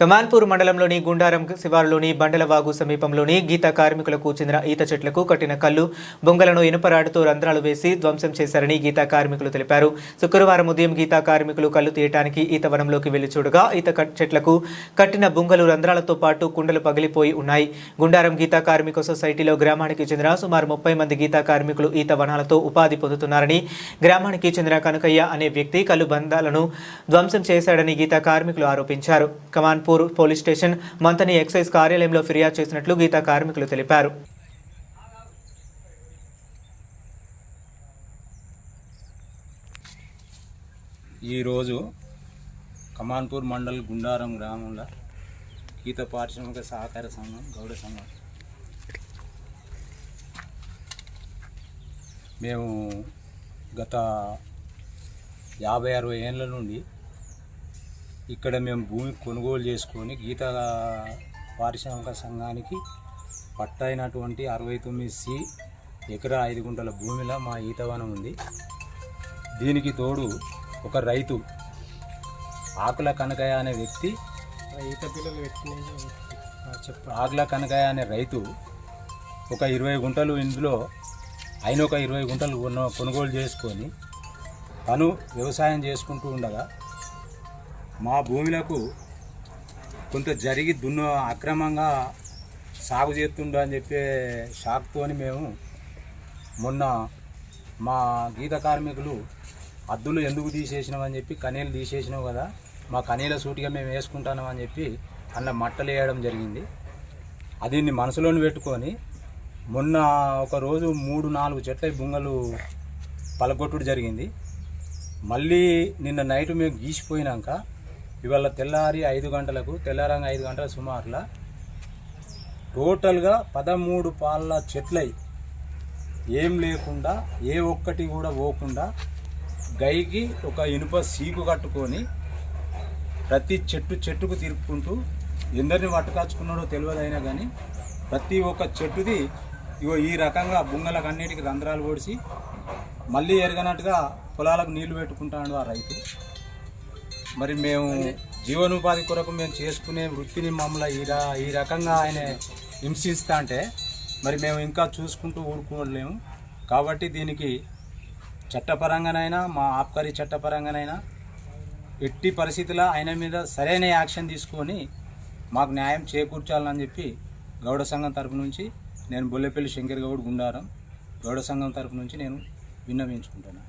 కమాన్పూర్ మండలంలోని గుండారం శివారులోని బండలవాగు సమీపంలోని గీత కార్మికులకు చెందిన ఈత చెట్లకు కట్టిన కళ్ళు బొంగలను ఇనుపరాడుతో రంధ్రాలు వేసి ధ్వంసం చేశారని గీతా కార్మికులు తెలిపారు. శుక్రవారం ఉదయం గీతా కార్మికులు కళ్ళు తీయటానికి ఈత వనంలోకి వెళ్ళి చూడగా ఈత కట్- చెట్లకు కట్టిన బొంగలు రంధ్రాలతో పాటు కుండలు పగిలిపోయి ఉన్నాయి. గుండారం గీతా కార్మిక సొసైటీలో గ్రామానికి చెందిన సుమారు ముప్పై మంది గీతా కార్మికులు ఈత వనాలతో ఉపాధి పొందుతున్నారని గ్రామానికి చెందిన కనకయ్య అనే వ్యక్తి కళ్ళు బంధాలను ధ్వంసం చేశాడని గీతా కార్మికులు ఆరోపించారు. Kamanpur police station Manthani excise కార్యాలయంలో ఫిర్యాదు చేసినట్లు గీతా కార్మికులు తెలిపారు. ఈరోజు కమాన్పూర్ మండల్ గుండారం గ్రామంలో గీత పారిశ్రామిక సహకార సంఘం గౌడ సంఘం. మేము గత యాభై అరవై ఏళ్ళ నుండి ఇక్కడ మేము భూమి కొనుగోలు చేసుకొని గీత పారిశ్రామిక సంఘానికి పట్టైనటువంటి అరవై తొమ్మిది సి ఎకరా ఐదు గుంటల భూమిలో మా ఈతవనం ఉంది. దీనికి తోడు ఒక రైతు ఆకుల కనకయ్య అనే వ్యక్తి ఈత పిల్లలు చెప్ప. ఆకుల కనకయ్య అనే రైతు ఒక ఇరవై గుంటలు ఇందులో ఆయన ఒక ఇరవై గుంటలు కొను- కొనుగోలు చేసుకొని తను వ్యవసాయం చేసుకుంటూ ఉండగా మా భూమిలకు కొంత జరిగి దున్న అక్రమంగా సాగు చేస్తుండ అని చెప్పే షాక్తోని మేము మొన్న మా గీత కార్మికులు అద్దులు ఎందుకు తీసేసినామని చెప్పి కనీలు తీసేసినావు కదా మా కనీల సూటిగా మేము వేసుకుంటాం అని చెప్పి అన్న మట్టలు వేయడం జరిగింది. అది మనసులోని పెట్టుకొని మొన్న ఒక రోజు మూడు నాలుగు చెట్ల బుంగలు పలగొట్టుడు జరిగింది. మళ్ళీ నిన్న నైట్ మేము గీసిపోయినాక ఇవాళ తెల్లారి ఐదు గంటలకు తెల్లారంగా ఐదు గంటల సుమారులా టోటల్గా పదమూడు పాళ్ళ చెట్లై ఏం లేకుండా ఏ ఒక్కటి కూడా పోకుండా గైకి ఒక ఇనుప సీకు కట్టుకొని ప్రతి చెట్టు చెట్టుకు తిరుపుకుంటూ ఎందరిని పట్టుకాచుకున్నాడో తెలియదైనా కానీ ప్రతి ఒక్క చెట్టుది ఇగో ఈ రకంగా బుంగలకు అన్నిటికీ రంధ్రాలు పొడిచి మళ్ళీ ఎరగనట్టుగా పొలాలకు నీళ్ళు పెట్టుకుంటాడు ఆ రైతు. మరి మేము జీవనోపాధి కొరకు మేము చేసుకునే వృత్తిని మమ్మల్ని ఈ ఈ రకంగా ఆయన హింసిస్తా అంటే మరి మేము ఇంకా చూసుకుంటూ ఊరుకోలేము. కాబట్టి దీనికి చట్టపరంగానైనా మా ఆబ్కారీ చట్టపరంగానైనా ఎట్టి పరిస్థితుల్లో ఆయన మీద సరైన యాక్షన్ తీసుకొని మాకు న్యాయం చేకూర్చాలని చెప్పి గౌడ సంఘం తరపు నుంచి నేను బొల్లెపల్లి శంకర్ గౌడ్ గుండారం గౌడ సంఘం తరపు నుంచి నేను విన్నవించుకుంటున్నాను